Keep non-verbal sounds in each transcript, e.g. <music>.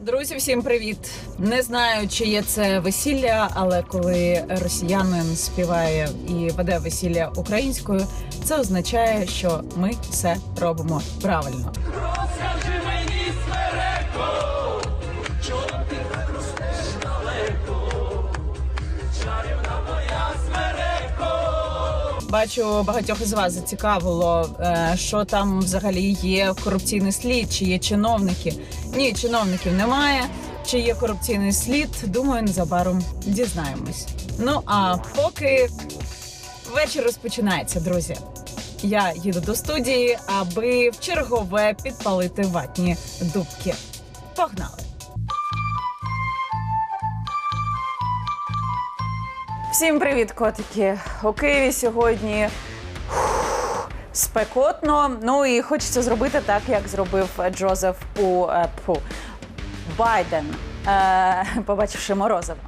Друзі, всім привіт! Не знаю, чи є це весілля, але коли росіянин співає і веде весілля українською, це означає, що ми все робимо правильно. Бачу, багатьох із вас зацікавило, е, що там взагалі є корупційний слід, чи є чиновники. Ні, чиновників немає. Чи є корупційний слід? Думаю, незабаром дізнаємось. Ну а поки вечір розпочинається, друзі. Я їду до студії, аби в чергове підпалити ватні дубки. Погнали! Всім привіт, котики! У Києві сьогодні фух, спекотно. Ну і хочеться зробити так, як зробив Джозеф у е, пфу, Байден, е, побачивши морозиво.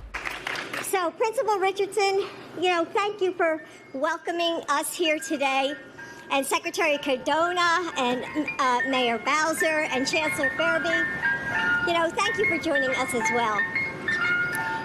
So, Principal Richardson, you know, thank you for welcoming us here today. And Secretary Cardona and uh, Mayor Bowser and Chancellor Fairby, you know, thank you for joining us as well.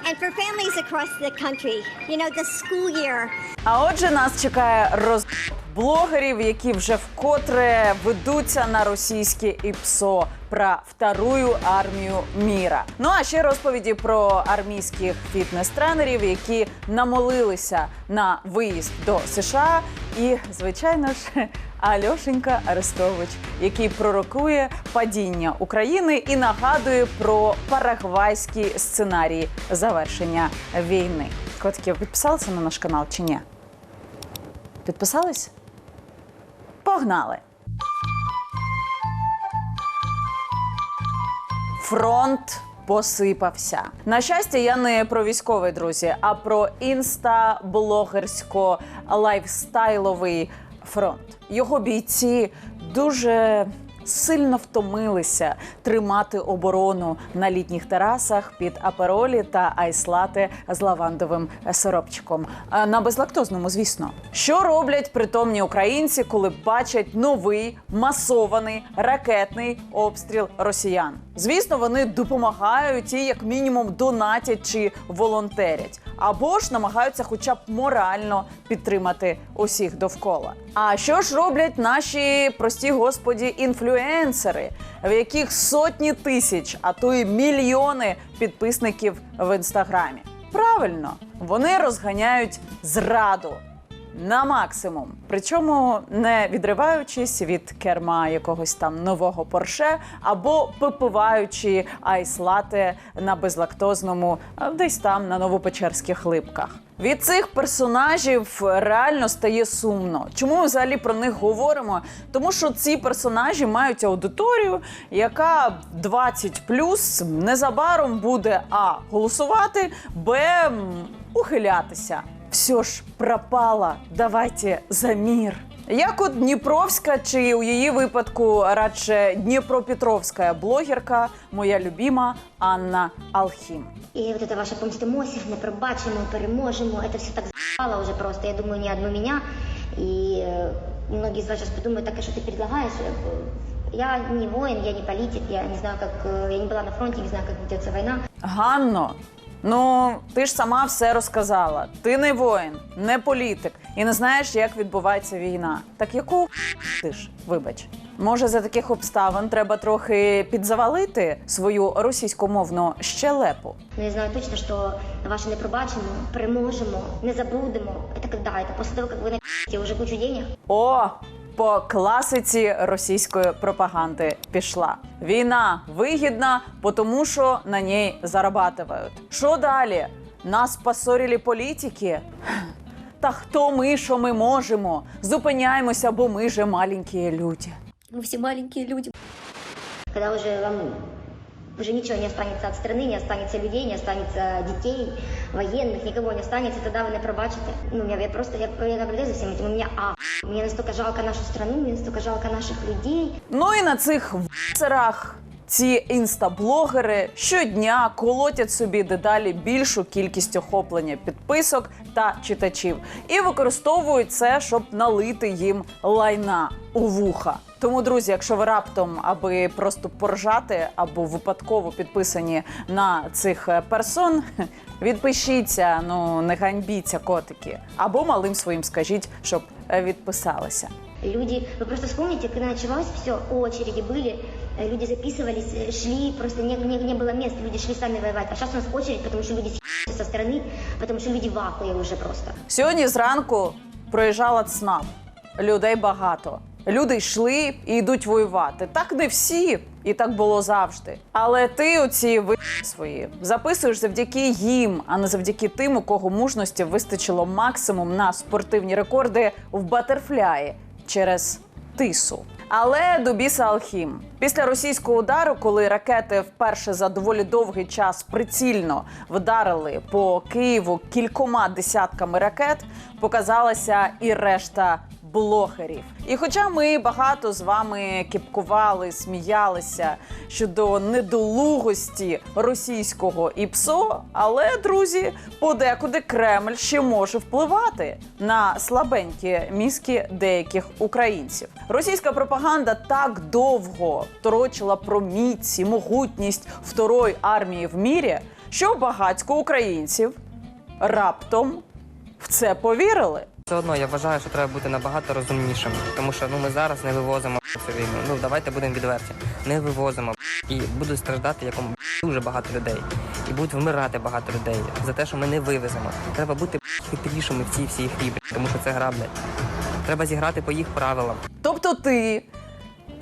And for families across the country, you know, the school year А отже, нас чекає роз Блогерів, які вже вкотре ведуться на російське ІПСО про вторую армію міра. Ну а ще розповіді про армійських фітнес-тренерів, які намолилися на виїзд до США, і звичайно ж. <laughs> Альошенька Арестович, який пророкує падіння України і нагадує про парагвайські сценарії завершення війни. Котики, ви підписалися на наш канал чи ні? Підписались? Погнали! Фронт посипався. На щастя, я не про військовий, друзі, а про інста-блогерсько-лайфстайловий фронт. Його бійці дуже сильно втомилися тримати оборону на літніх терасах під аперолі та айслати з лавандовим сиропчиком. На безлактозному, звісно. Що роблять притомні українці, коли бачать новий масований ракетний обстріл росіян? Звісно, вони допомагають і як мінімум донатять чи волонтерять, або ж намагаються, хоча б морально підтримати усіх довкола. А що ж роблять наші прості господі інфлюенсери, в яких сотні тисяч, а то й мільйони підписників в інстаграмі? Правильно, вони розганяють зраду на максимум. Причому не відриваючись від керма якогось там нового порше або попиваючи айслати на безлактозному десь там на новопечерських липках. Від цих персонажів реально стає сумно. Чому ми взагалі про них говоримо? Тому що ці персонажі мають аудиторію, яка 20 незабаром буде а голосувати, б ухилятися Все ж пропала. Давайте за мір. Як от Дніпровська, чи у її випадку радше Дніпропетровська блогерка, моя любима Анна Алхім. И вот это ваше помстимося, не пробачимо, переможемо, это все так за***ало уже просто, я думаю, не одну меня. И э, многие из вас сейчас подумают, так, а что ты предлагаешь? Э, Я не воин, я не политик, я не знаю, как, э, я не была на фронте, не знаю, как ведется война. Ганно, ну ти ж сама все розказала. Ти не воїн, не політик і не знаєш, як відбувається війна. Так яку ти ж, вибач? Може, за таких обставин треба трохи підзавалити свою російськомовну щелепу? Но я знаю точно, что ваше не пробачимо, переможемо, не забудемо. Это когда? Это после того, как вы на уже кучу денег? О, по класиці російської пропаганди пішла. Війна вигідна, тому що на ній зарабатують. Що далі? Нас посорили політики? Та хто ми, що ми можемо? Зупиняємося, бо ми же маленькі люди. Ми всі маленькі люди. Коли вже вам уже ничего не останется от страны, не останется людей, не останется детей, военных, никого не останется, тогда вы не пробачите. Ну, я, я просто, я, я наблюдаю за всем этим, у меня а, мне настолько жалко нашу страну, мне настолько жалко наших людей. Ну і на цих вцерах ці інстаблогери щодня колотять собі дедалі більшу кількість охоплення підписок та читачів і використовують це, щоб налити їм лайна у вуха. Тому, друзі, якщо ви раптом, аби просто поржати або випадково підписані на цих е, персон, <laughs> відпишіться, ну не ганьбіться котики, або малим своїм скажіть, щоб е, відписалися. Люди, вы просто вспомните, когда началось все, очереди были, э, люди записывались, э, шли, просто не, не, не было мест, люди шли сами воевать. А сейчас у нас очередь, потому что люди с***ются со стороны, потому что люди в <laughs> ахуе уже просто. Сьогодні зранку проїжджала ЦНАП. Людей багато. Люди йшли і йдуть воювати. Так не всі, і так було завжди. Але ти оці ви свої записуєш завдяки їм, а не завдяки тим, у кого мужності вистачило максимум на спортивні рекорди в батерфляї через тису. Але до біса Алхім. Після російського удару, коли ракети вперше за доволі довгий час прицільно вдарили по Києву кількома десятками ракет, показалася і решта блогерів. І хоча ми багато з вами кіпкували, сміялися щодо недолугості російського ІПСО, але друзі, подекуди Кремль ще може впливати на слабенькі мізки деяких українців. Російська пропаганда так довго торочила про міць могутність второї армії в мірі, що багатько українців раптом в це повірили. Все одно я вважаю, що треба бути набагато розумнішим, тому що ну ми зараз не вивозимо цю війну. Ну давайте будемо відверті. Не вивозимо і будуть страждати якому дуже багато людей, і будуть вмирати багато людей за те, що ми не вивеземо. Треба бути хитрішими в цій всій грі, тому що це гра, блядь. Треба зіграти по їх правилам. Тобто ти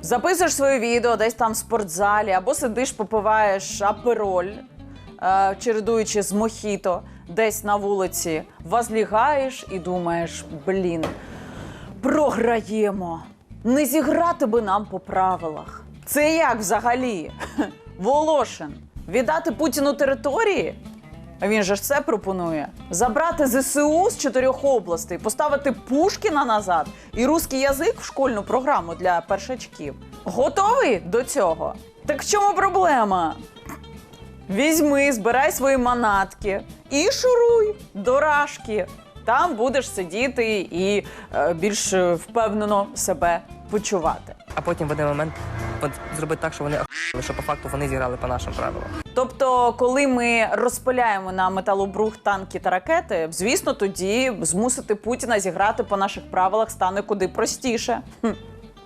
записуєш своє відео десь там в спортзалі, або сидиш, попиваєш апероль, е, чередуючи з мохіто десь на вулиці, возлігаєш і думаєш: блін, програємо. Не зіграти би нам по правилах. Це як взагалі? <laughs> Волошин. Віддати Путіну території? Він же ж це пропонує: забрати ЗСУ з чотирьох областей, поставити Пушкіна назад і русський язик в школьну програму для першачків. Готовий до цього? Так в чому проблема? Візьми, збирай свої манатки і шуруй до рашки. Там будеш сидіти і е, більш е, впевнено себе почувати. А потім в один момент зробити так, що вони охуєли, що по факту вони зіграли по нашим правилам. Тобто, коли ми розпиляємо на металобрух танки та ракети, звісно, тоді змусити Путіна зіграти по наших правилах стане куди простіше. Хм.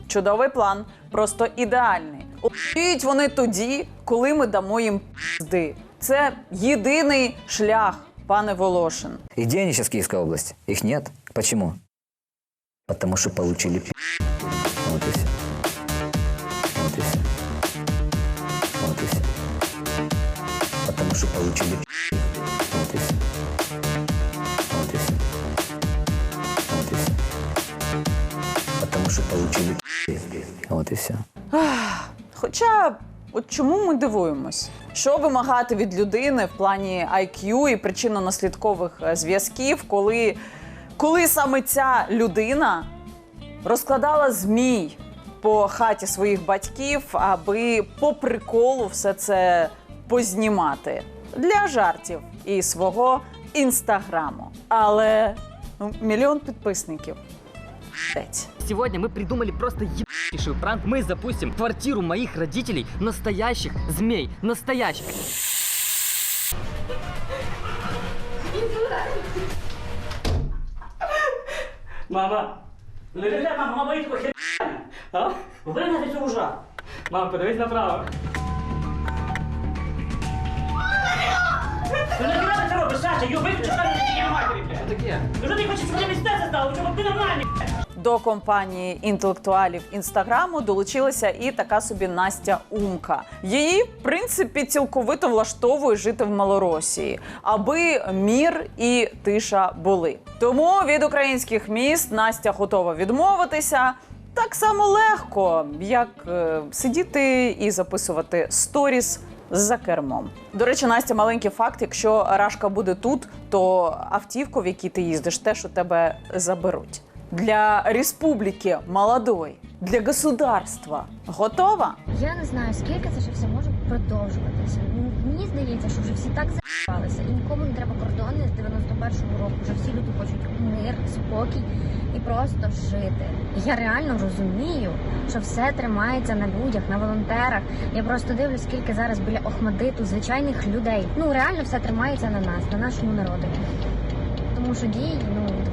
Чудовий план, просто ідеальний. Обіють вони тоді, коли ми дамо їм пизди. Це єдиний шлях, пане Волошин. И где они сейчас в Киевской области? Их нет. Почему? Потому что получили пи***. Вот и все. Вот и все. Вот и все. Потому что получили пи***. Вот все. Вот и все. Вот и все. Потому что получили пи***. Вот и все. Хоча, от чому ми дивуємось? Що вимагати від людини в плані IQ і причинно-наслідкових е, зв'язків, коли, коли саме ця людина розкладала змій по хаті своїх батьків, аби по приколу все це познімати для жартів і свого інстаграму. Але ну, мільйон підписників. Ш**ть. Сегодня мы придумали просто ебейший пранк. Мы запустим в квартиру моих родителей настоящих змей. Настоящих. Мама, ну не треба, мама боїть хер. А? Вигнати цю ужа. Мама, подивись направо. Ну не треба це робиш, Саша, йо, виключи камеру, ти не матері, блядь. Що таке? Ну що ти хочеш своє місце стало, щоб ти нормальний, До компанії інтелектуалів інстаграму долучилася і така собі Настя Умка. Її, в принципі, цілковито влаштовує жити в Малоросії, аби мір і тиша були. Тому від українських міст Настя готова відмовитися. Так само легко, як е, сидіти і записувати сторіс за кермом. До речі, Настя, маленький факт: якщо Рашка буде тут, то автівку, в якій ти їздиш, теж у тебе заберуть. Для республіки молодой, для государства. Готова? Я не знаю, скільки це ще все може продовжуватися. Ну, Мені здається, що вже всі так заїбалися, і нікому не треба кордони з 91-го року. Вже всі люди хочуть мир, спокій і просто жити. Я реально розумію, що все тримається на людях, на волонтерах. Я просто дивлюсь, скільки зараз біля Охмадиту звичайних людей. Ну реально все тримається на нас, на нашому народі. Тому що від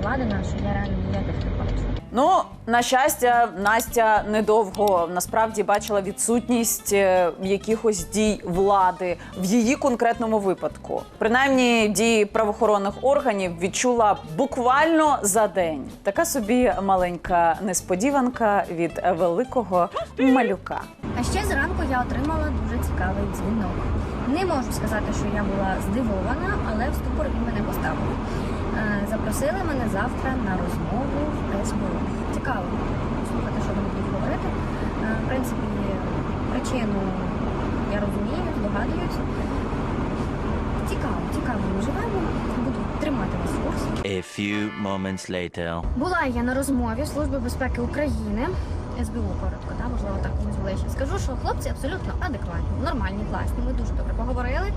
влади нашої я реально ніяких не бачу. Ну, на щастя, Настя недовго насправді бачила відсутність е, якихось дій влади в її конкретному випадку. Принаймні, дії правоохоронних органів відчула буквально за день. Така собі маленька несподіванка від великого малюка. А ще зранку я отримала дуже цікавий дзвінок. Не можу сказати, що я була здивована, але в ступор він мене поставив. Е, Запросили мене завтра на розмову в СБУ. Цікаво слухати, що вони будуть говорити. Е, В принципі, причину я розумію, здогадуюсь. Цікаво, цікаво ми живемо. Буду тримати вас в курсі. A few moments later. Була я на розмові Служби безпеки України. СБУ коротко, да, можливо, так комусь ближче. Скажу, що хлопці абсолютно адекватні, нормальні, класні. Ми дуже добре поговорили,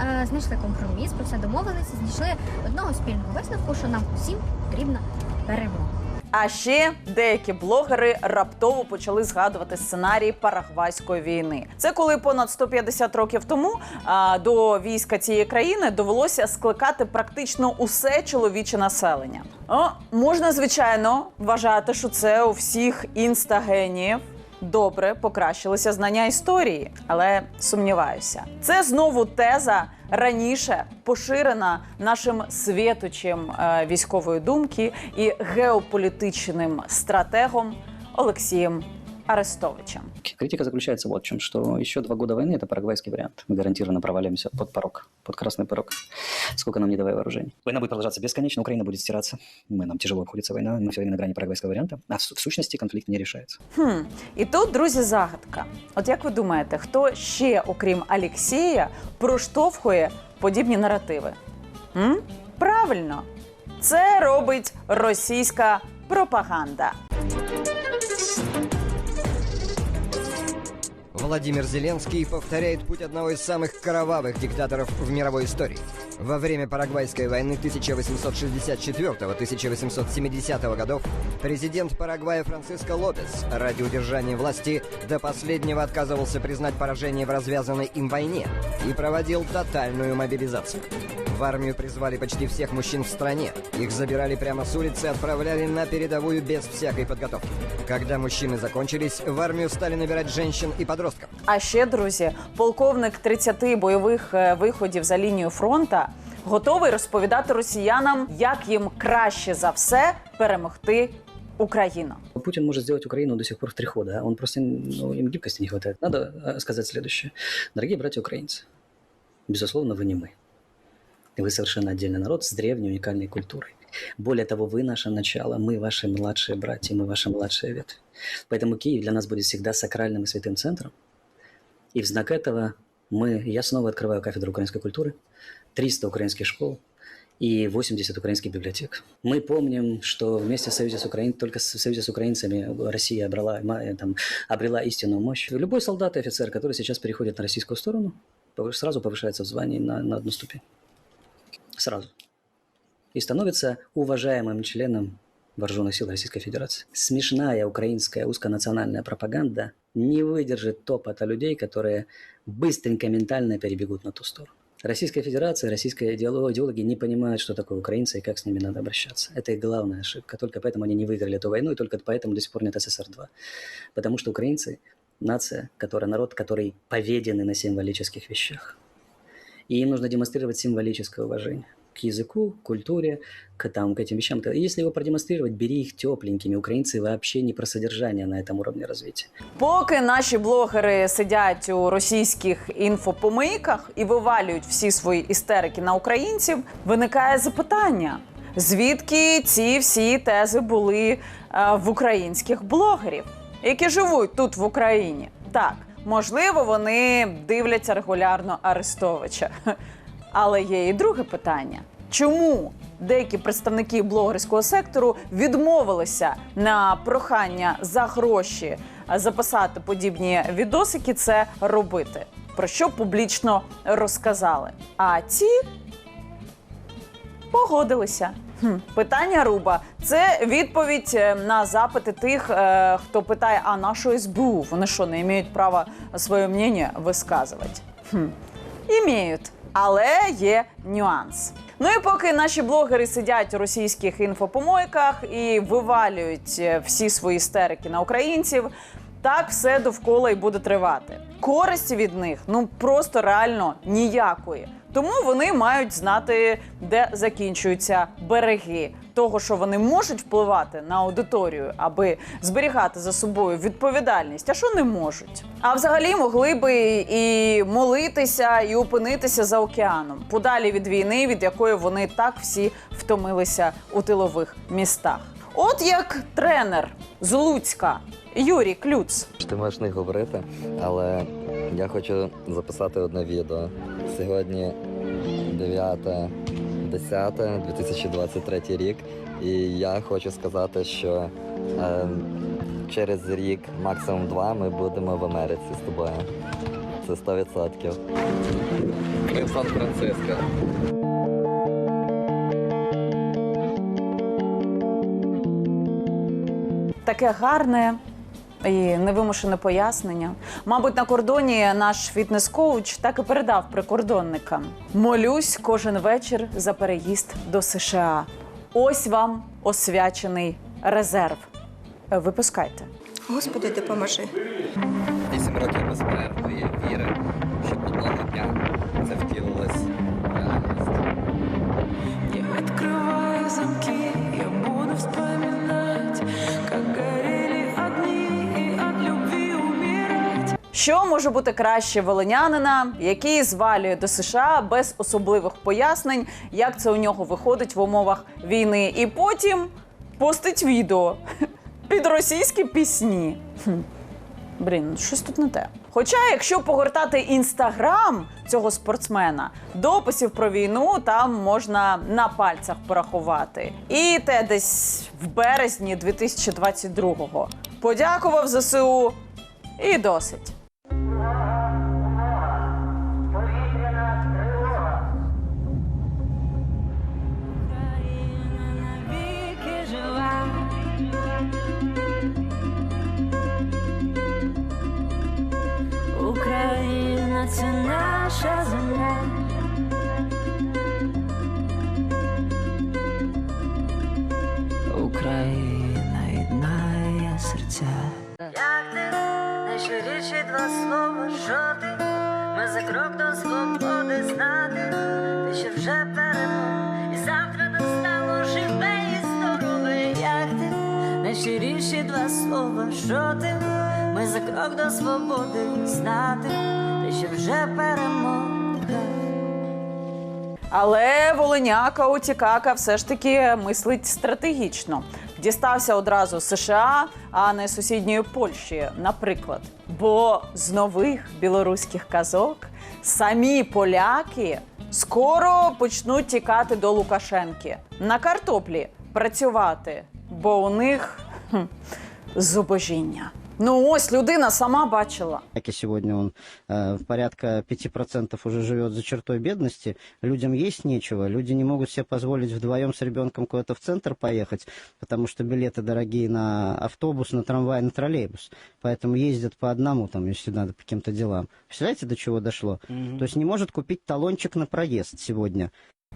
е, знайшли компроміс, про все домовилися, знайшли одного спільного висновку, що нам усім потрібна перемога. А ще деякі блогери раптово почали згадувати сценарій Парагвайської війни. Це коли понад 150 років тому а, до війська цієї країни довелося скликати практично усе чоловіче населення. О, можна звичайно вважати, що це у всіх інстагенів. Добре покращилися знання історії, але сумніваюся. Це знову теза раніше поширена нашим світочем е, військової думки і геополітичним стратегом Олексієм Арестовичем. Критика заключается вот в чем, что еще два года войны – это парагвайский вариант. Мы гарантированно провалимся под порог, под красный порог. Сколько нам не давай вооружений. Война будет продолжаться бесконечно, Украина будет стираться. Мы, нам тяжело обходится война, мы все время на грани парагвайского варианта. А в, су- в сущности конфликт не решается. Хм, і тут, друзі, загадка. От як ви думаєте, хто ще, окрім Алексія, проштовхує подібні наративи? М? Правильно, це робить російська пропаганда. Владимир Зеленский повторяет путь одного из самых кровавых диктаторов в мировой истории. Во время Парагвайской войны 1864-1870 годов президент Парагвая Франциско Лопес ради удержания власти до последнего отказывался признать поражение в развязанной им войне и проводил тотальную мобилизацию. В армию призвали почти всех мужчин в стране. Их забирали прямо с улицы и отправляли на передовую без всякой подготовки. Когда мужчины закончились, в армию стали набирать женщин и подростков. А ще, друзі, полковник 30 бойових е, виходів за лінію фронта готовий розповідати росіянам, як їм краще за все перемогти Україну. Путин может сделать Украину до сих пор в три хода. а Он просто, ну, им гибкости не хватает. Надо э, сказать следующее. Дорогие братья украинцы, безусловно, вы не мы. Вы совершенно отдельный народ с древней уникальной культурой. Более того, вы наше начало, мы ваши младшие братья, мы ваша младшая ветвь. Поэтому Киев для нас будет всегда сакральным и святым центром. И в знак этого мы, я снова открываю кафедру украинской культуры, 300 украинских школ и 80 украинских библиотек. Мы помним, что вместе в Союзе с, Украин... только в Союзе с украинцами Россия обрела, ма- там, обрела истинную мощь. Любой солдат и офицер, который сейчас переходит на российскую сторону, сразу повышается в звании на, на одну ступень. Сразу. И становится уважаемым членом Вооруженных сил Российской Федерации. Смешная украинская узконациональная пропаганда не выдержит топота людей, которые быстренько ментально перебегут на ту сторону. Российская Федерация, российские идеоло- идеологи не понимают, что такое украинцы и как с ними надо обращаться. Это их главная ошибка. Только поэтому они не выиграли эту войну, и только поэтому до сих пор нет СССР-2. Потому что украинцы – нация, которая, народ, который поведены на символических вещах. И им нужно демонстрировать символическое уважение к языку, к культуре, к, там, к этим вещам. То Если его продемонстрировать, бери их тепленькими. Украинцы вообще не про содержание на этом уровне развития. Поки наші блогери сидять у російських інфопомийках і вивалюють всі свої істерики на українців, виникає запитання: звідки ці всі тези були е, в українських блогерів, які живуть тут в Україні? Так, можливо, вони дивляться регулярно Арестовича. Але є і друге питання: чому деякі представники блогерського сектору відмовилися на прохання за гроші записати подібні відосики це робити? про що публічно розказали. А ці погодилися. Питання Руба це відповідь е, на запити тих, е, хто питає: а на що СБУ? Вони що, не мають права своє мнення висказувати? Хм. Імеють. Але є нюанс. Ну і поки наші блогери сидять у російських інфопомойках і вивалюють е, всі свої істерики на українців, так все довкола і буде тривати. Користі від них ну просто реально ніякої. Тому вони мають знати, де закінчуються береги того, що вони можуть впливати на аудиторію, аби зберігати за собою відповідальність, а що не можуть. А взагалі могли би і молитися, і опинитися за океаном, подалі від війни, від якої вони так всі втомилися у тилових містах. От як тренер з Луцька Юрій Клюц. Ти можеш не говорити, але я хочу записати одне відео. Сьогодні 9, 10, 2023 рік. І я хочу сказати, що е, через рік, максимум два, ми будемо в Америці з тобою. Це 100%. Ми в Сан-Франциско. таке гарне і невимушене пояснення. Мабуть, на кордоні наш фітнес-коуч так і передав прикордонникам: молюсь кожен вечір за переїзд до США. Ось вам освячений резерв. Випускайте. Господи, допоможи. Вісім років безперервної віри, щоб Що може бути краще волинянина, який звалює до США без особливих пояснень, як це у нього виходить в умовах війни, і потім постить відео під російські пісні. Блін, щось тут не те. Хоча, якщо погортати інстаграм цього спортсмена, дописів про війну там можна на пальцях порахувати. І те десь в березні 2022-го подякував ЗСУ і досить. Що ти? Ми за крок до свободи знати, ти ще вже перемога. Але Волиняка Утікака все ж таки мислить стратегічно. Дістався одразу США, а не сусідньої Польщі, наприклад. Бо з нових білоруських казок самі поляки скоро почнуть тікати до Лукашенки на картоплі працювати, бо у них хм, зубожіння. Ну ось людина сама бачила. Как сегодня он э, порядка 5% уже живет за чертой бедности, людям есть нечего, люди не могут себе позволить вдвоем с ребенком куда-то в центр поехать, потому что билеты дорогие на автобус, на трамвай, на троллейбус. Поэтому ездят по одному, там, если надо, по каким-то делам. Представляете, до чего дошло? То есть не может купить талончик на проезд сегодня.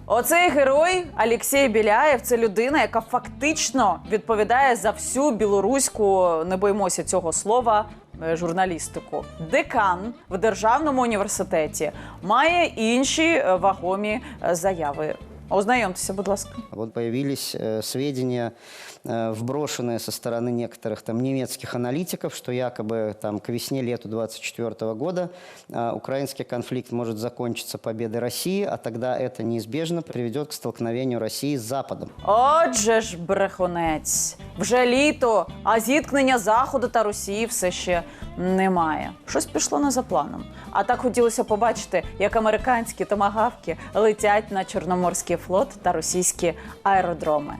Оцей герой Алексій Біляєв це людина, яка фактично відповідає за всю білоруську, не боїмося цього слова, е, журналістику. Декан в державному університеті має інші е, вагомі е, заяви. Ознайомтеся, будь ласка. Вот появились э, сведения, э, вброшенные со стороны некоторых там немецких аналитиков, что якобы там к весне-лету 24 года э, украинский конфликт может закончиться победой России, а тогда это неизбежно приведет к столкновению России с Западом. Отже ж, брехунець, вже літо, а зіткнення Заходу та Росії все ще немає. Щось пішло не за планом. А так хотілося побачити, як американські томагавки летять на Чорноморський флот та російські аеродроми.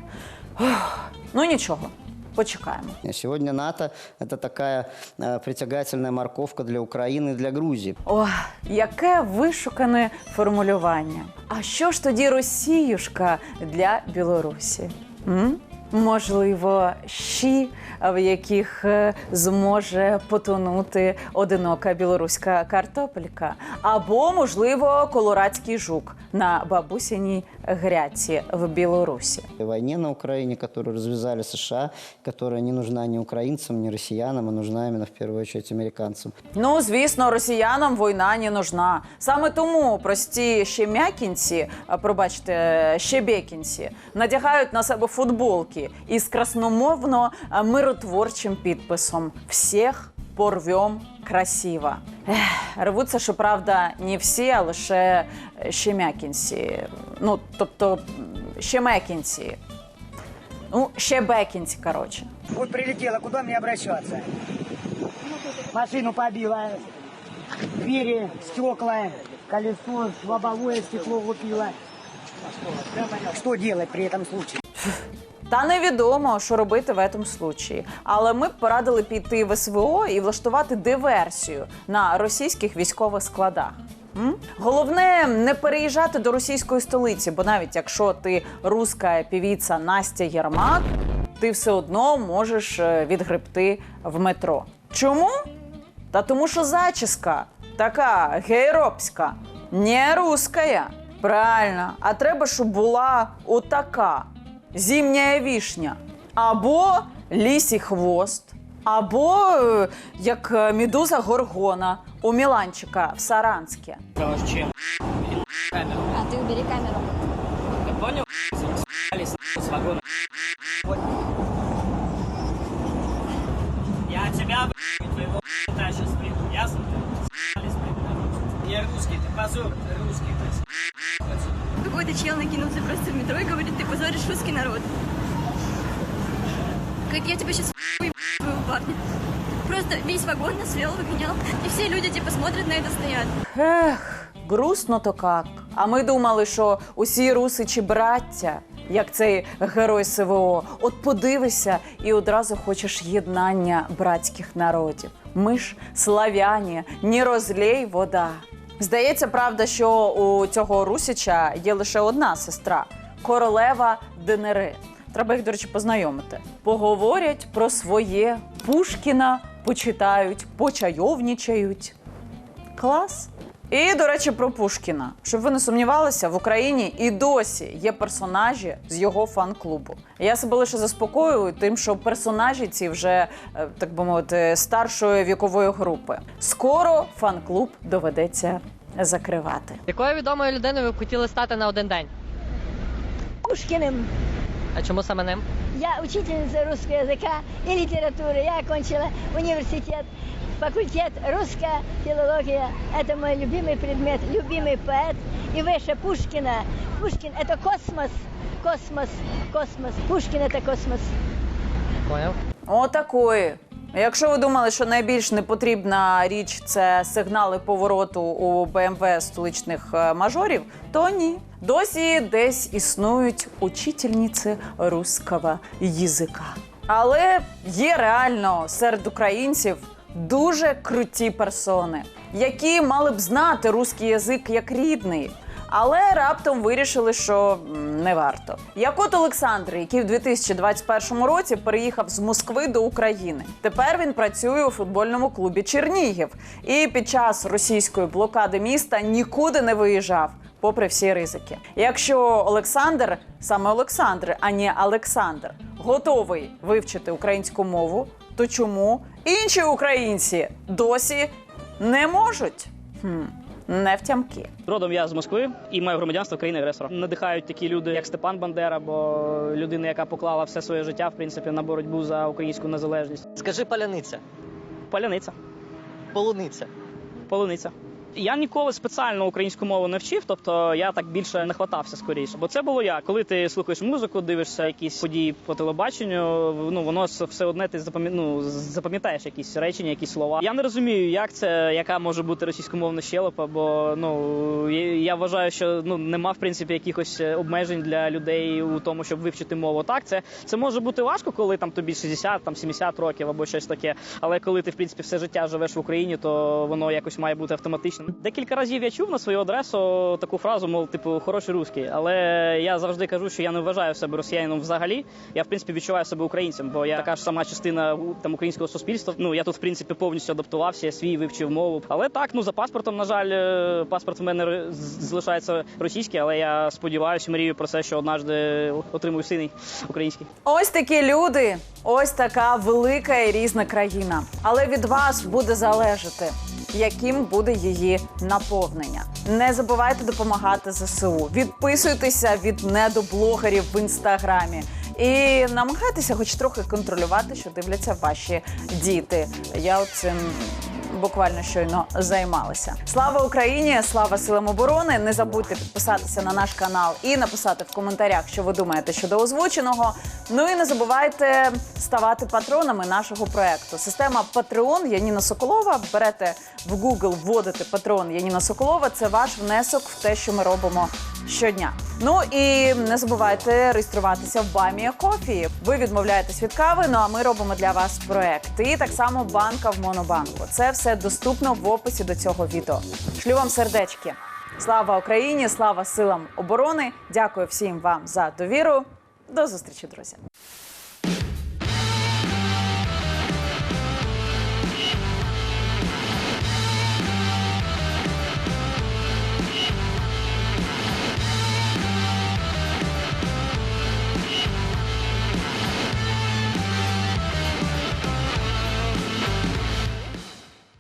Ух, ну нічого. Почекаємо. Сегодня НАТО – это такая э, притягательная морковка для Украины и для Грузии. О, яке вишукане формулювання. А що ж тоді Росіюшка для Білорусі? М? Можливо, щі, в яких е, зможе потонути одинока білоруська картопелька, або, можливо, колорадський жук на бабусяній гряці в Білорусі. Войне на Украине, которую развязали США, которая не нужна ни украинцам, ни россиянам, а нужна именно в первую очередь американцам. Ну, звісно, росіянам війна не нужна. Саме тому прості щем'якінці, пробачте, щебекінці, надягають на себе футболки із красномовно миротворчим підписом «Всіх порвем красиво». Ех, рвуться, щоправда, не всі, а лише щем'якінці. Ну, тобто м, щемекінці. Ну, щебекінці, коротше. Вот прилетела, куда мне обращаться? Машину побила, двери, стекла, колесо, лобовое стекло лупило. Что делать при этом случае? <laughs> Та невідомо, що робити в цьому случаї. Але ми б порадили піти в СВО і влаштувати диверсію на російських військових складах. Головне не переїжджати до російської столиці, бо навіть якщо ти руська півіця Настя Єрмак, ти все одно можеш е, відгребти в метро. Чому? Та тому, що зачіска така гейропська, не русская. Правильно, а треба, щоб була отака зімня вішня. Або лісій хвост, або е, як е, медуза горгона у Міланчика в Саранске. А ты убери камеру. Понял? с вагона. Я тебя, блядь, твоего та сейчас приду, ясно? С***ались, блядь. Я русский, ты позор, ты русский, блядь. Какой-то чел накинулся просто в метро и говорит, ты позоришь русский народ. Как я тебя сейчас твоего парня. Просто весь вагон нас вел, выгонял. И все люди типа смотрят на это, стоят. Ех, грустно то как. А ми думали, що усі русичі браття, як цей герой СВО. От подивися і одразу хочеш єднання братських народів. Ми ж славяні, не розлей вода. Здається, правда, що у цього Русіча є лише одна сестра королева Денери. Треба їх, до речі, познайомити. Поговорять про своє Пушкіна, почитають, почайовнічають. Клас. І, до речі, про Пушкіна. Щоб ви не сумнівалися, в Україні і досі є персонажі з його фан-клубу. Я себе лише заспокоюю тим, що персонажі ці вже, е, так би мовити, старшої вікової групи. Скоро фан-клуб доведеться закривати. Якою відомою людиною ви б хотіли стати на один день? Пушкиным. А чому саме ним? Я учительница русского языка и литературы. Я окончила университет, факультет русская филология. Это мой любимый предмет, любимый поэт. И выше Пушкина. Пушкин – это космос, космос, космос. Пушкин – это космос. Поняв. Отакої. Якщо ви думали, що найбільш непотрібна річ це сигнали повороту у БМВ столичних е, мажорів, то ні. Досі десь існують учительниці руського язика. Але є реально серед українців дуже круті персони, які мали б знати русський язик як рідний. Але раптом вирішили, що не варто. Як от Олександр, який в 2021 році переїхав з Москви до України. Тепер він працює у футбольному клубі Чернігів і під час російської блокади міста нікуди не виїжджав. Попри всі ризики, якщо Олександр, саме Олександр, а не Олександр, готовий вивчити українську мову, то чому інші українці досі не можуть? Хм, не втямки. Родом я з Москви і маю громадянство країни агресора. Надихають такі люди, як Степан Бандера, бо людина, яка поклала все своє життя, в принципі, на боротьбу за українську незалежність. Скажи паляниця, Паляниця, полуниця. полуниця. Я ніколи спеціально українську мову не вчив, тобто я так більше не хватався скоріше. Бо це було як, коли ти слухаєш музику, дивишся якісь події по телебаченню, ну воно все одне ти запам'я... ну, запам'ятаєш якісь речення, якісь слова. Я не розумію, як це, яка може бути російськомовна щелепа, бо ну я- я вважаю, що ну нема в принципі якихось е, обмежень для людей у тому, щоб вивчити мову. Так, це, це може бути важко, коли там тобі 60, там 70 років або щось таке. Але коли ти в принципі все життя живеш в Україні, то воно якось має бути автоматично. Декілька разів я чув на свою адресу таку фразу, мов типу хороший русський. Але я завжди кажу, що я не вважаю себе росіянином взагалі. Я в принципі відчуваю себе українцем, бо я така ж сама частина там українського суспільства. Ну я тут в принципі повністю адаптувався, свій вивчив мову. Але так, ну за паспортом, на жаль, е, паспорт в мене залишається російський, але я сподіваюся, мрію про це, що однажды отримую синий український. Ось такі люди, ось така велика і різна країна. Але від вас буде залежати, яким буде її наповнення. Не забувайте допомагати ЗСУ. Відписуйтеся від недоблогерів в інстаграмі. І намагайтеся хоч трохи контролювати, що дивляться ваші діти. Я цим буквально щойно займалася. Слава Україні! Слава силам оборони! Не забудьте підписатися на наш канал і написати в коментарях, що ви думаєте щодо озвученого. Ну і не забувайте ставати патронами нашого проекту. Система Patreon Яніна Соколова. Берете в Google, вводите патрон Яніна Соколова. Це ваш внесок в те, що ми робимо щодня. Ну і не забувайте реєструватися в Бамія Кофі. Ви відмовляєтесь від кави. Ну а ми робимо для вас проект. І так само банка в Монобанку. Це все доступно в описі до цього відео. Шлю вам сердечки. Слава Україні! Слава силам оборони! Дякую всім вам за довіру. До зустрічі, друзі.